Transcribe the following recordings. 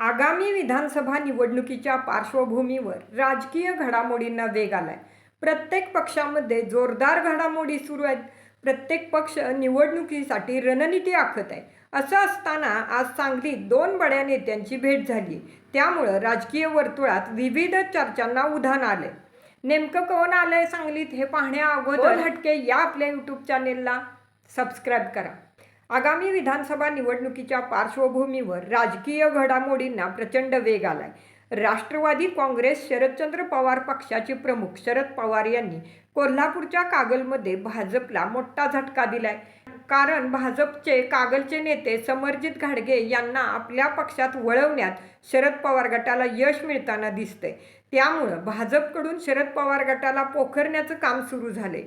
आगामी विधानसभा निवडणुकीच्या पार्श्वभूमीवर राजकीय घडामोडींना वेग आलाय. प्रत्येक पक्षामध्ये जोरदार घडामोडी सुरू आहेत. प्रत्येक पक्ष निवडणुकीसाठी रणनीती आखत आहे. असं असताना आज सांगलीत दोन बड्या नेत्यांची भेट झाली. त्यामुळं राजकीय वर्तुळात विविध चर्चांना उधाण आलंय. नेमकं कोण आलंय सांगलीत हे पाहण्या अगोदर हटके या आपल्या यूट्यूब चॅनेलला सबस्क्राईब करा. आगामी विधानसभा निवडणुकीच्या पार्श्वभूमीवर राजकीय घडामोडींना प्रचंड वेग आलाय. राष्ट्रवादी काँग्रेस शरदचंद्र पवार पक्षाचे प्रमुख शरद पवार यांनी कोल्हापूरच्या कागलमध्ये भाजपला मोठा झटका दिलाय. कारण भाजपचे कागलचे नेते समरजित घाडगे यांना आपल्या पक्षात वळवण्यात शरद पवार गटाला यश मिळताना दिसतंय. त्यामुळं भाजपकडून शरद पवार गटाला पोखरण्याचं काम सुरू झाले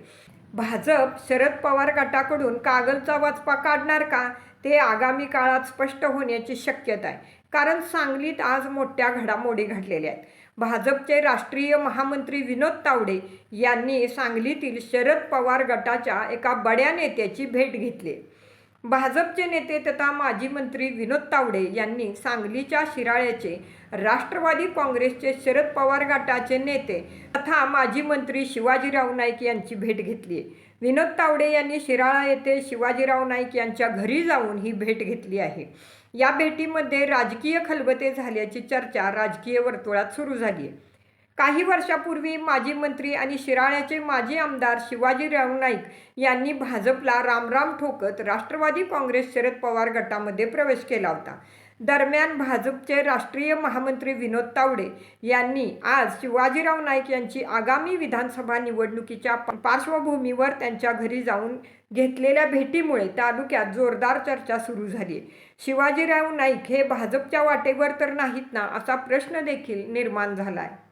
भाजप शरद पवार गटाकडून कागलचा वाचपा काढणार का? ते आगामी काळात स्पष्ट होण्याची शक्यता आहे. कारण सांगलीत आज मोठ्या घडामोडी घडलेल्या आहेत. भाजपचे राष्ट्रीय महामंत्री विनोद तावडे यांनी सांगलीतील शरद पवार गटाच्या एका बड्या नेत्याची भेट घेतली. भाजपचे नेते तथा माजी मंत्री विनोद तावडे यांनी सांगलीच्या शिराळ्याचे राष्ट्रवादी काँग्रेसचे शरद पवार गटाचे नेते तथा माजी मंत्री शिवाजीराव नाईक यांची भेट घेतली. विनोद तावडे यांनी शिराळा येथे शिवाजीराव नाईक यांच्या घरी जाऊन ही भेट घेतली आहे. या भेटीमध्ये राजकीय खलबते झाल्याची चर्चा राजकीय वर्तुळात सुरू झाली. आहे काही वर्षापूर्वी माजी मंत्री आणि शिराळ्याचे माजी आमदार शिवाजीराव नाईक यांनी भाजपला रामराम ठोकत राष्ट्रवादी काँग्रेस शरद पवार गटामध्ये प्रवेश केला होता. दरम्यान भाजपचे राष्ट्रीय महामंत्री विनोद तावडे यांनी आज शिवाजीराव नाईक यांची आगामी विधानसभा निवडणुकीच्या पार्श्वभूमीवर त्यांच्या घरी जाऊन घेतलेल्या भेटीमुळे तालुक्यात जोरदार चर्चा सुरू झाली. शिवाजीराव नाईक हे भाजपच्या वाटेवर तर नाहीत ना असा प्रश्न देखील निर्माण झाला आहे